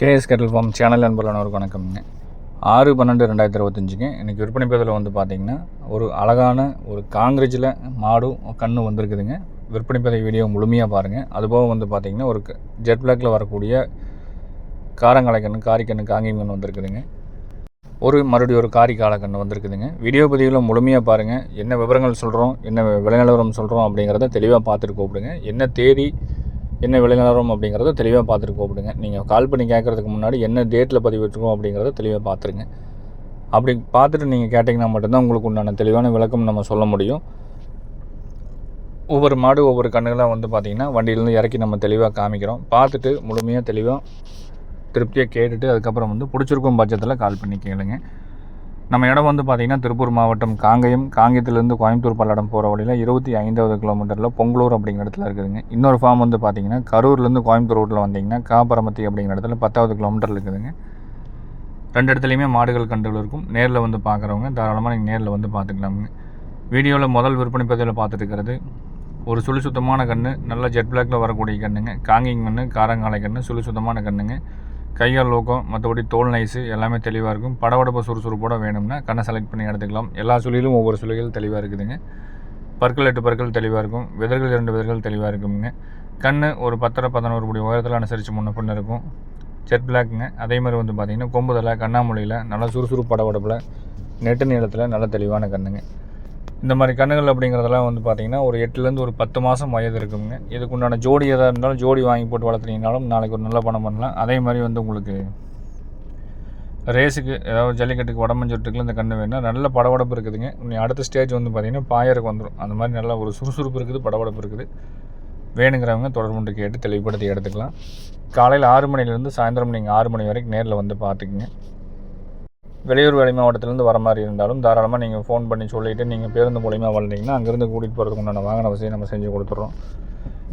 KS கேட்டல் form channel நண்பர்களானவருக்கு வணக்கம்ங்க ஆறு பன்னெண்டு ரெண்டாயிரத்தி இருபத்தஞ்சுங்க இன்றைக்கி விற்பனை பேதில் வந்து பார்த்திங்கன்னா ஒரு அழகான ஒரு காங்கிரேஜில் மாடும் கண்ணு வந்திருக்குதுங்க. விற்பனை பேதை வீடியோ முழுமையாக பாருங்கள் அதுபோக வந்து பார்த்திங்கன்னா ஒரு ஜெட் பிளாக்ல வரக்கூடிய காரங்காலை கண்ணு காரிக்கண்ணு காங்கிங்கன்னு வந்திருக்குதுங்க. ஒரு மறுபடியும் ஒரு காரி காலக்கண்ணு வந்திருக்குதுங்க. வீடியோ பதிவில் முழுமையாக பாருங்கள் என்ன விவரங்கள் சொல்கிறோம் என்ன விலை நிலவரம் சொல்கிறோம் அப்படிங்கிறத தெளிவாக பார்த்துட்டு கூப்பிடுங்க. என்ன தேதி என்ன விளைநிலவரம் அப்படிங்கிறத தெளிவாக பார்த்துட்டு கூப்பிடுங்க. நீங்கள் கால் பண்ணி கேட்குறதுக்கு முன்னாடி என்ன டேட்டில் பதிவிட்டுருக்கோம் அப்படிங்கிறத தெளிவாக பார்த்துருங்க. அப்படி பார்த்துட்டு நீங்கள் கேட்டிங்கன்னா மட்டும்தான் உங்களுக்கு உண்டான தெளிவான விளக்கம் நம்ம சொல்ல முடியும். ஒவ்வொரு மாடு ஒவ்வொரு கண்ணுகளாக வந்து பார்த்திங்கன்னா வண்டியிலேருந்து இறக்கி நம்ம தெளிவாக காமிக்கிறோம். பார்த்துட்டு முழுமையாக தெளிவாக திருப்தியாக கேட்டுட்டு அதுக்கப்புறம் வந்து பிடிச்சிருக்கும் பட்சத்தில் கால் பண்ணி கேளுங்கள் நம்ம இடம் வந்து பார்த்திங்கன்னா திருப்பூர் மாவட்டம் காங்கயம். காங்கயத்துலேருந்து கோயம்புத்தூர் பல்லடம் போகிற வழியில் இருபத்தி ஐந்தாவது கிலோமீட்டரில் பொங்கலூர் அப்படிங்கிற இடத்துல இருக்குதுங்க. இன்னொரு ஃபார்ம் வந்து பார்த்திங்கன்னா கரூர்லேருந்து கோயம்புத்தூர் ரோட்டில் வந்தீங்கன்னா காப்பரமத்தி அப்படிங்கிற இடத்துல பத்தாவது கிலோமீட்டர் இருக்குதுங்க. ரெண்டு இடத்துலையுமே மாடுகள் கண்டுகள் இருக்கும். நேரில் வந்து பார்க்குறவங்க தாராளமாக நீங்கள் நேரில் வந்து பார்த்துக்கலாமுங்க வீடியோவில் முதல் விற்பனை பதிவில் பார்த்துட்டு இருக்கிறது. ஒரு சுழி சுத்தமான கன்று நல்ல ஜெட் பிளாக்ல வரக்கூடிய கண்ணுங்க. காங்கிங் கன்று காரங்காலை கன்று சுழி சுத்தமான கண்ணுங்க. கையால் லோக்கம் மற்றபடி தோல் நைஸு எல்லாமே தெளிவாக இருக்கும். படபடப்பு சுறுசுறுப்போட வேணும்னா கண்ணை செலக்ட் பண்ணி எடுத்துக்கலாம். எல்லா சுழியிலும் ஒவ்வொரு சுழிகள் தெளிவாக இருக்குதுங்க. பற்கள் எட்டு பற்கள் தெளிவாக இருக்கும். விதர்கள் இரண்டு விதர்கள் தெளிவாக இருக்குங்க கண் ஒரு பத்தரை பதினோரு படி உயரத்தில் அனுசரித்து முன்ன பின்ன இருக்கும். ஜெட் பிளாக்குங்க அதே மாதிரி வந்து பார்த்திங்கன்னா கொம்புதலை கண்ணாமூலையில் நல்லா சுறுசுறுப்பு படபடப்பில் நெட்டு நீளத்தில் நல்ல தெளிவான கண்ணுங்க. இந்த மாதிரி கண்ணுகள் அப்படிங்கிறதெல்லாம் வந்து பார்த்திங்கன்னா ஒரு எட்டுலேருந்து ஒரு பத்து மாதம் வயது இருக்குங்க. இதுக்கு உண்டான ஜோடி எதாக இருந்தாலும் ஜோடி வாங்கி போட்டு வளர்த்துனீங்கனாலும் நாளைக்கு ஒரு நல்ல பணம் பண்ணலாம். அதே மாதிரி வந்து உங்களுக்கு ரேஸுக்கு ஏதாவது ஜல்லிக்கட்டுக்கு வடமஞ்சட்டுக்குள்ள இந்த கண்ணு வேணும்னா நல்ல படபடப்பு இருக்குதுங்க. நீ அடுத்த ஸ்டேஜ் வந்து பார்த்திங்கன்னா பாயருக்கு வந்துடும் அந்த மாதிரி நல்ல ஒரு சுறுசுறுப்பு இருக்குது படபடப்பு இருக்குது. வேணுங்கிறவங்க தொடர்புண்டு கேட்டு தெளிவுபடுத்தி எடுத்துக்கலாம். காலையில் ஆறு மணிலேருந்து சாயந்தரம் நீங்கள் ஆறு மணி வரைக்கும் நேரில் வந்து பார்த்துக்குங்க. வெளியூர் வெளி மாவட்டத்திலேருந்து வர மாதிரி இருந்தாலும் தாராளமாக நீங்கள் ஃபோன் பண்ணி சொல்லிவிட்டு நீங்கள் பேருந்து மூலிமா வந்தீங்கன்னா அங்கேருந்து கூட்டிகிட்டு போகிறதுக்கு உண்டான வாகன வசதியை நம்ம செஞ்சு கொடுத்துட்றோம்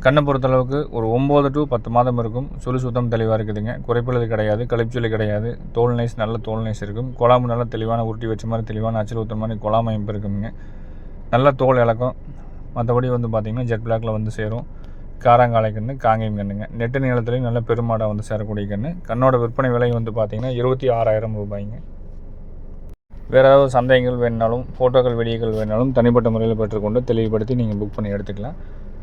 கண்ணை பொறுத்தளவுக்கு ஒரு ஒம்பது டு பத்து மாதம் இருக்கும். சுழி சுத்தம் தெளிவாக இருக்குதுங்க. குறைப்புள்ளது கிடையாது கழிப்புச்சொல்லி கிடையாது. தோல் நைஸ் நல்ல தோல் நைஸ் இருக்கும். குழாம்பு நல்ல தெளிவான உருட்டி வச்ச மாதிரி தெளிவான அச்சல் ஊற்ற மாதிரி குழாம் அமைப்பு இருக்குங்க. நல்ல தோல் இலக்கம். மற்றபடி வந்து பார்த்திங்கன்னா ஜெட் பிளாக்ல வந்து சேரும். காராங்காலை கண்ணு காங்கேயம் கண்ணுங்க. நெட்டு நீளத்துலேயும் நல்ல பெருமாடாக வந்து சேரக்கூடிய கன்று கண்ணோட விற்பனை விலை வந்து பார்த்திங்கன்னா இருபத்தி ஆறாயிரம் ரூபாய்ங்க. வேறு ஏதாவது சந்தேகங்கள் வேணுனாலும் ஃபோட்டோக்கள் வீடியோக்கள் வேணாலும் தனிப்பட்ட முறையில் பெற்றுக்கொண்டு தெளிவுபடுத்தி நீங்கள் புக் பண்ணி எடுத்துக்கலாம்.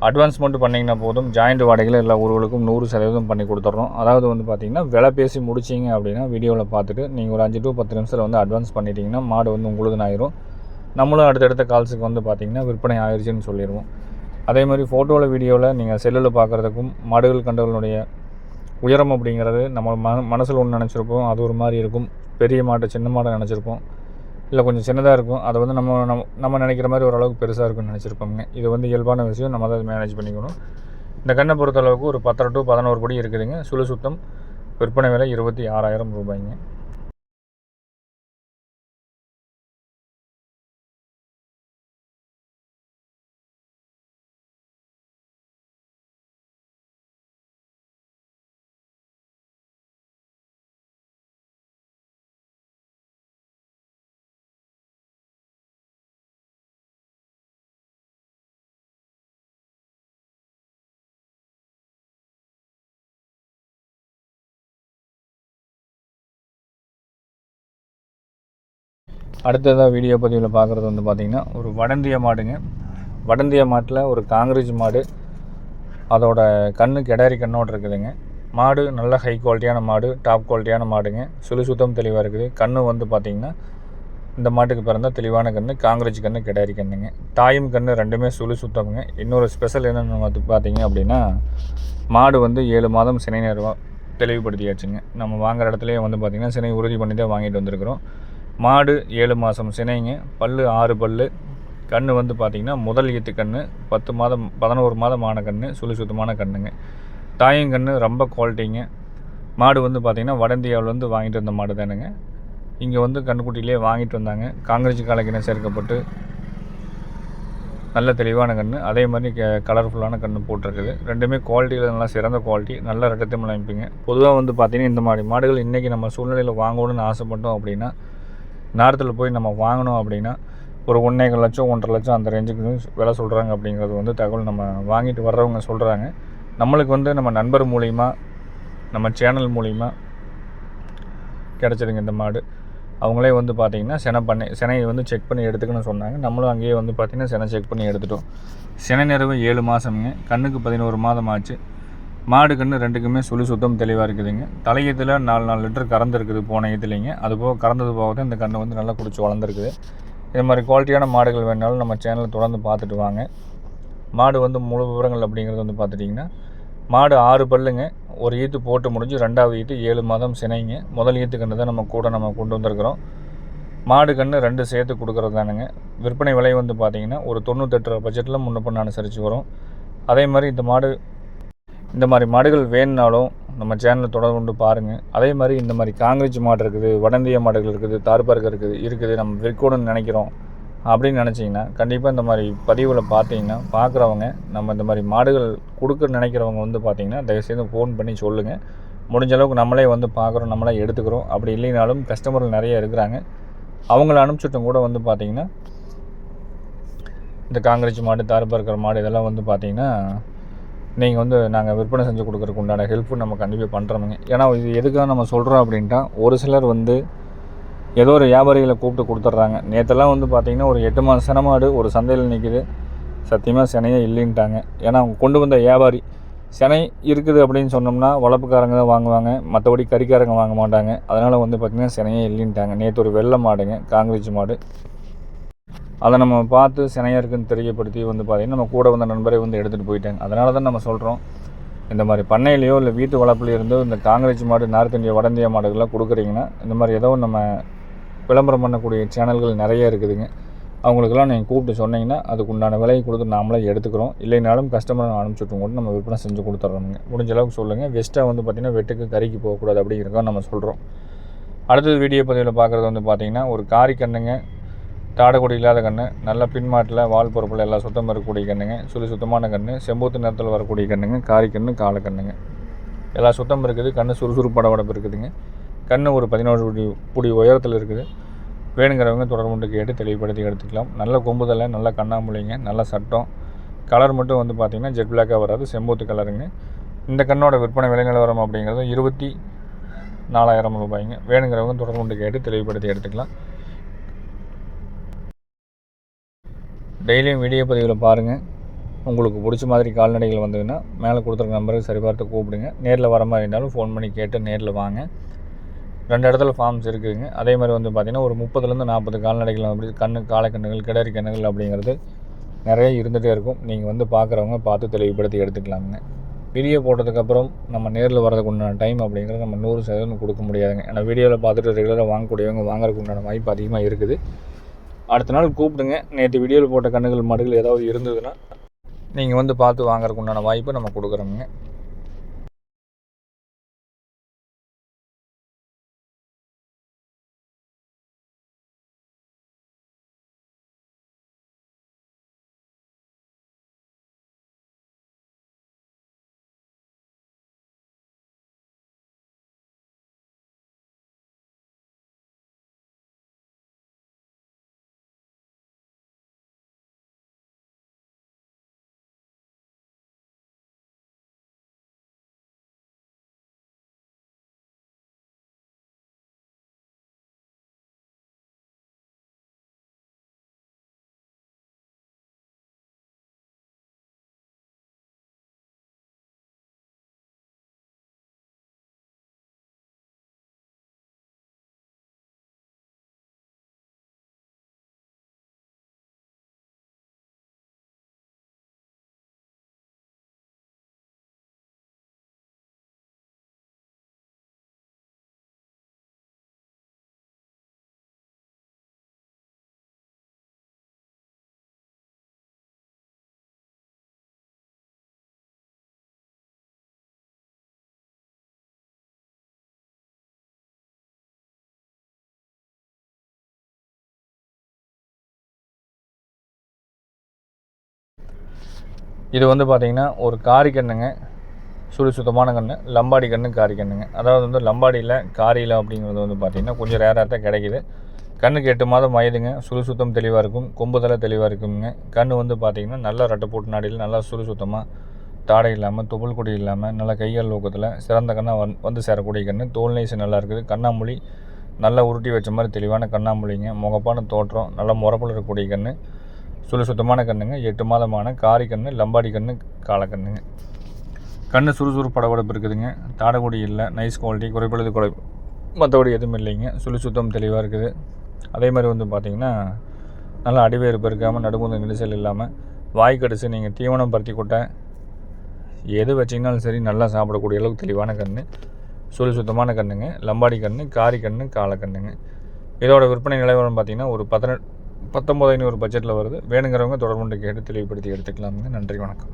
அட்வான்ஸ் மட்டும் பண்ணிங்கன்னா போதும். ஜாயிண்ட் வாடகையில் எல்லா ஊர்களுக்கும் நூறு சதவீதம் பண்ணி கொடுத்துட்றோம் அதாவது வந்து பார்த்திங்கன்னா விலை பேசி முடிச்சிங்க அப்படின்னா வீடியோவில் பார்த்துட்டு நீங்கள் ஒரு அஞ்சு டு பத்து நிமிஷத்தில் வந்து அட்வான்ஸ் பண்ணிட்டீங்கன்னா மாடு வந்து உங்களுக்கு ஆயிரும் நம்மளும் அடுத்தடுத்த கால்ஸுக்கு வந்து பார்த்திங்கன்னா விற்பனை ஆயிடுச்சுன்னு சொல்லிடுவோம். அதே மாதிரி ஃபோட்டோவில் வீடியோவில் நீங்கள் செல்லில் பார்க்குறதுக்கும் மாடுகள் கண்டுகளுடைய உயரம் அப்படிங்கிறது நம்ம மன மனசில் ஒன்று நினச்சிருப்போம். அது ஒரு மாதிரி இருக்கும். பெரிய மாட்டை சின்ன மாட்டை நினச்சிருப்போம். இல்லை கொஞ்சம் சின்னதாக இருக்கும். அதை வந்து நம்ம நம்ம நம்ம நினைக்கிற மாதிரி ஓரளவுக்கு பெருசாக இருக்கும்னு நினச்சிருப்போங்க இது வந்து இயல்பான விஷயம். நம்ம தான் மேனேஜ் பண்ணிக்கணும். இந்த கண்ணை பொறுத்தளவுக்கு ஒரு பத்தரை டு பதினோரு படி இருக்குதுங்க. சுழு சுத்தம் விற்பனை விலை இருபத்தி ஆறாயிரம் ரூபாய்ங்க. அடுத்ததாக வீடியோ பதிவில் பார்க்குறது வந்து பார்த்திங்கன்னா ஒரு வடந்திய மாடுங்க. வடந்திய மாட்டில் ஒரு காங்கிரேஜ் மாடு அதோட கண்ணு கிடாரி கண்ணோடு இருக்குதுங்க. மாடு நல்ல ஹை குவாலிட்டியான மாடு டாப் குவாலிட்டியான மாடுங்க. சுழி சுத்தம் தெளிவாக இருக்குது. கண்ணு வந்து பார்த்திங்கன்னா இந்த மாட்டுக்கு பிறந்த தெளிவான கன்று காங்கிரேஜ் கன்று கிடாரி கண்ணுங்க. தாயும் கன்று ரெண்டுமே சுழி சுத்தமுங்க. இன்னொரு ஸ்பெஷல் என்னென்னு வந்து பார்த்திங்க அப்படின்னா மாடு வந்து ஏழு மாதம் சினை நேரம் தெளிவுபடுத்தியாச்சுங்க. நம்ம வாங்குற இடத்துலையே வந்து பார்த்திங்கன்னா சினை உறுதி பண்ணி தான் வாங்கிட்டு வந்திருக்கிறோம். மாடு ஏழு மாதம் சினைங்க பல் ஆறு பல் கன்று வந்து பார்த்திங்கன்னா முதல் ஈத்து கன்று பத்து மாதம் பதினோரு மாதம் ஆன கன்று சுழி சுத்தமான கன்றுங்க தாயங்கன்று ரொம்ப குவாலிட்டிங்க மாடு வந்து பார்த்திங்கன்னா வட இந்தியாவிலேருந்து வாங்கிட்டு வந்த மாடு தானுங்க. இங்கே வந்து கண்ணுக்குட்டியிலே வாங்கிட்டு வந்தாங்க. காங்கிரஸ் காலைக்கின சேர்க்கப்பட்டு நல்ல தெளிவான கன்று அதே மாதிரி க கலர்ஃபுல்லான கன்று போட்டிருக்குது. ரெண்டுமே குவாலிட்டியில் நல்லா சிறந்த குவாலிட்டி நல்ல ரெட்டத்தை அமைப்புங்க. பொதுவாக வந்து பார்த்திங்கன்னா இந்த மாதிரி மாடுகள் இன்றைக்கி நம்ம சூழ்நிலையில் வாங்கணும்னு ஆசைப்பட்டோம் அப்படின்னா நேரத்தில் போய் நம்ம வாங்கினோம் அப்படின்னா ஒரு ஒன்றேகால் லட்சம் ஒன்றரை லட்சம் அந்த ரேஞ்சுக்கு விலை சொல்கிறாங்க அப்படிங்கிறது வந்து தகவல் நம்ம வாங்கிட்டு வர்றவங்க சொல்கிறாங்க நம்மளுக்கு வந்து நம்ம நண்பர் மூலிமா நம்ம சேனல் மூலிமா கிடச்சிதுங்க இந்த மாடு. அவங்களே வந்து பார்த்திங்கன்னா செனை பண்ணி சினையை வந்து செக் பண்ணி எடுத்துக்கணும்னு சொன்னாங்க. நம்மளும் அங்கேயே வந்து பார்த்திங்கன்னா செனை செக் பண்ணி எடுத்துட்டோம். சினை நிறைவு ஏழு மாதம்ங்க கண்ணுக்கு பதினோரு மாதம் ஆச்சு. மாடு கன்று ரெண்டுக்குமே சுழி சுத்தம் தெளிவாக இருக்குதுங்க. தலையத்தில் நாலு நாலு லிட்டர் கறந்துருக்குது போன இதுலேங்க. அது போக கறந்தது போக தான் இந்த கன்று வந்து நல்லா குடிச்சு வளர்ந்துருக்குது. இது மாதிரி குவாலிட்டியான மாடுகள் வேணாலும் நம்ம சேனலில் தொடர்ந்து பார்த்துட்டு வாங்க. மாடு வந்து முழு விவரங்கள் அப்படிங்கிறது வந்து பார்த்துட்டிங்கன்னா மாடு ஆறு பல்லுங்க. ஒரு ஈத்து போட்டு முடிஞ்சு ரெண்டாவது ஈத்து ஏழு மாதம் சினைங்க. முதல் ஈத்து கன்று தான் நம்ம கூட நம்ம கொண்டு வந்திருக்கிறோம். மாடு கன்று ரெண்டு சேர்த்து கொடுக்குறது தானுங்க. விற்பனை விலை வந்து பார்த்திங்கன்னா ஒரு தொண்ணூத்தெட்டு ரூபா பட்ஜெட்டில் முன்ன பண்ண அனுசரித்து வரும். அதே மாதிரி இந்த மாடு இந்த மாதிரி மாடுகள் வேணுனாலும் நம்ம சேனலில் தொடர்பு கொண்டு பாருங்கள் அதே மாதிரி இந்த மாதிரி காங்கிரீஜ் மாடு இருக்குது வடந்திய மாடுகள் இருக்குது தார்பார்க்கு இருக்குது இருக்குது நம்ம விற்கணும்னு நினைக்கிறோம் அப்படின்னு நினச்சிங்கன்னா கண்டிப்பாக இந்த மாதிரி பதிவில் பார்த்தீங்கன்னா பார்க்குறவங்க நம்ம இந்த மாதிரி மாடுகள் கொடுக்க நினைக்கிறவங்க வந்து பார்த்திங்கன்னா தயவுசெய்து ஃபோன் பண்ணி சொல்லுங்கள் முடிஞ்ச அளவுக்கு நம்மளே வந்து பார்க்குறோம் நம்மளே எடுத்துக்கிறோம். அப்படி இல்லைனாலும் கஸ்டமர்கள் நிறைய இருக்கிறாங்க. அவங்கள அனுப்பிச்சிட்டும் கூட வந்து பார்த்திங்கன்னா இந்த காங்கிரீஜ் மாடு தார்பார்க்கிற மாடு இதெல்லாம் வந்து பார்த்திங்கன்னா நீங்கள் வந்து நாங்கள் விற்பனை செஞ்சு கொடுக்குறக்கு உண்டான ஹெல்ப்பு நம்ம கண்டிப்பாக பண்ணுறோமுங்க ஏன்னா இது எதுக்காக நம்ம சொல்கிறோம் அப்படின்ட்டா ஒரு சிலர் வந்து ஏதோ ஒரு வியாபாரிகளை கூப்பிட்டு கொடுத்துட்றாங்க. நேற்றெல்லாம் வந்து பார்த்திங்கன்னா ஒரு எட்டு மாதம் சினமாடு ஒரு சந்தையில் நிற்கிது சத்தியமாக சினையே இல்லைன்ட்டாங்க. ஏன்னா அவங்க கொண்டு வந்த வியாபாரி சினை இருக்குது அப்படின்னு சொன்னோம்னா வளர்ப்புக்காரங்க தான் வாங்குவாங்க. மற்றபடி கறிக்காரங்க வாங்க மாட்டாங்க. அதனால் வந்து பார்த்திங்கன்னா சினையே இல்லைன்ட்டாங்க. நேற்று ஒரு வெள்ளை மாடுங்க காங்கிரீஜ் மாடு. அதை நம்ம பார்த்து சினையாக இருக்குன்னு தெரியப்படுத்தி வந்து பார்த்திங்கன்னா நம்ம கூட வந்த நண்பரை வந்து எடுத்துகிட்டு போயிட்டாங்க. அதனால தான் நம்ம சொல்கிறோம் இந்த மாதிரி பண்ணையிலையோ இல்லை வீட்டு வளர்ப்புலையோ இருந்தோ இந்த காங்கிரஸ் மாடு நார்த் இந்தியா வட இந்தியா மாடுகள்லாம் கொடுக்குறீங்கன்னா இந்த மாதிரி ஏதோ நம்ம விளம்பரம் பண்ணக்கூடிய சேனல்கள் நிறைய இருக்குதுங்க. அவங்களுக்கெல்லாம் நீங்கள் கூப்பிட்டு சொன்னீங்கன்னா அதுக்கு உண்டான விலையை கொடுத்து நாமளே எடுத்துக்கிறோம். இல்லைனாலும் கஸ்டமர் அனுப்பிச்சுட்டும் கூட நம்ம விற்பனை செஞ்சு கொடுத்துட்றோமுங்க முடிஞ்ச அளவுக்கு சொல்லுங்கள் வெஸ்ட்டாக வந்து பார்த்திங்கன்னா வெட்டுக்கு கறிக்கு போகக்கூடாது அப்படிங்கிறத நம்ம சொல்கிறோம் அடுத்தது வீடியோ பதிவில் பார்க்குறது வந்து பார்த்திங்கன்னா ஒரு காரி கண்ணுங்க தாடக்குடி இல்லாத கன்று நல்ல பின்மாட்டில் வால் பொறுப்பில் எல்லாம் சுத்தம் இருக்கக்கூடிய கண்ணுங்க சுழி சுத்தமான கன்று செம்பூத்து நிறத்தில் வரக்கூடிய கண்ணுங்க காரிக்கண்ணு காலக்கண்ணுங்க எல்லா எல்லாம் சுத்தம் இருக்குது கன்று சுறுசுறுப்பட உடம்பு இருக்குதுங்க. கன்று ஒரு பதினோரு புடி புடி உயரத்தில் இருக்குது. வேணுங்கிறவங்க தொடர்புண்டு கேட்டு தெளிவுபடுத்தி எடுத்துக்கலாம். நல்ல கொம்புதலை நல்ல கண்ணாமூலிங்க நல்ல சட்டம். கலர் மட்டும் வந்து பார்த்திங்கன்னா ஜெட் பிளாக்காக வராது செம்பூத்து கலருங்க. இந்த கண்ணோட விற்பனை விலை நிலவரம் அப்படிங்கிறது இருபத்தி நாலாயிரம் ரூபாய்ங்க. வேணுங்கிறவங்க தொடர்புண்டு கேட்டு தெளிவுபடுத்தி எடுத்துக்கலாம். டெய்லியும் வீடியோ பதிவில் பாருங்கள் உங்களுக்கு பிடிச்ச மாதிரி கால்நடைகள் வந்ததுன்னா மேலே கொடுத்துருக்க நம்பருக்கு சரிபார்த்து கூப்பிடுங்க. நேரில் வர மாதிரி இருந்தாலும் ஃபோன் பண்ணி கேட்டு நேரில் வாங்க. ரெண்டு இடத்துல ஃபார்ம்ஸ் இருக்குதுங்க. அதே மாதிரி வந்து பார்த்திங்கன்னா ஒரு முப்பதுலேருந்து நாற்பது கால்நடைகள் அப்படி கண்ணு காலக்கண்ணுகள் கிடரி கண்ணுகள் அப்படிங்கிறது நிறைய இருந்துகிட்டே இருக்கும். நீங்கள் வந்து பார்க்குறவங்க பார்த்து தெளிவுபடுத்தி எடுத்துக்கலாமுங்க. வீடியோ போட்டதுக்கப்புறம் நம்ம நேரில் வரதுக்கு உண்டான டைம் அப்படிங்கிறது நம்ம நூறு சதவீதம் கொடுக்க முடியாதுங்க. ஏன்னா வீடியோவில் பார்த்துட்டு ரெகுலராக வாங்கக்கூடியவங்க வாங்குறதுக்கு உண்டான வாய்ப்பு அதிகமாக இருக்குது. அடுத்த நாள் கூப்பிடுங்க. நேற்று வீடியோவில் போட்ட கண்ணுகள் மாடுகள் ஏதாவது இருந்ததுன்னா நீங்கள் வந்து பார்த்து வாங்குறதுக்கு உண்டான வாய்ப்பு நம்ம கொடுக்குறோங்க இது வந்து பார்த்திங்கன்னா ஒரு காரி கண்ணுங்க. சுழி சுத்தமான கன்று லம்பாடி கன்று காரி கண்ணுங்க. அதாவது வந்து லம்பாடியில் காரியில் அப்படிங்கிறது வந்து பார்த்திங்கன்னா கொஞ்சம் ரேராக தான் கிடைக்கிது. கண்ணுக்கு எட்டு மாதம் வயதுங்க. சுழி சுத்தம் தெளிவாக இருக்கும். கொம்புதலை தெளிவாக இருக்குங்க. கன்று வந்து பார்த்திங்கன்னா நல்லா ரெட்டை போட்டு நாடியில் நல்லா சுழி சுத்தமாக தாடை இல்லாமல் துபல் கொடி இல்லாமல் நல்லா கைகள் ஊக்கத்தில் சிறந்த கண்ணாக வந் வந்து சேரக்கூடிய கன்று தோல் நேசு நல்லா இருக்குது. கண்ணாமொழி நல்லா உருட்டி வச்ச மாதிரி தெளிவான கண்ணாமூலிங்க முகப்பான தோற்றம் நல்லா முறப்பில் இருக்கக்கூடிய கன்று சுழி சுத்தமான கண்ணுங்க எட்டு மாதமான காரி கண்ணு லம்பாடி கன்று காலக்கண்ணுங்க கண்ணு சுறுசுறுப்பு படபடப்பு இருக்குதுங்க. தாடகுடி இல்லை நைஸ் குவாலிட்டி குறைபடுது குறை மற்றபடி எதுவும் இல்லைங்க. சுழி சுத்தம் தெளிவாக இருக்குது. அதே மாதிரி வந்து பார்த்திங்கன்னா நல்லா அடிவேறுப்பு இருக்காமல் நடுமுந்த நெரிசல் இல்லாமல் வாய் கடிச்சு நீங்கள் தீவனம் பருத்தி கொட்டை எது வச்சிங்கனாலும் சரி நல்லா சாப்பிடக்கூடிய அளவுக்கு தெளிவான கன்று சுழி சுத்தமான கண்ணுங்க. லம்பாடி கன்று காரி கன்று காலக்கண்ணுங்க இதோட விற்பனை நிலவரம் பார்த்திங்கன்னா ஒரு பதினெட்டு பத்தொம்பது ஐநூறு பட்ஜெட்டில் வருது. வேணுங்கிறவங்க தொடர்புண்டு கேட்டு தெளிவுபடுத்தி எடுத்துக்கலாமுங்க. நன்றி வணக்கம்.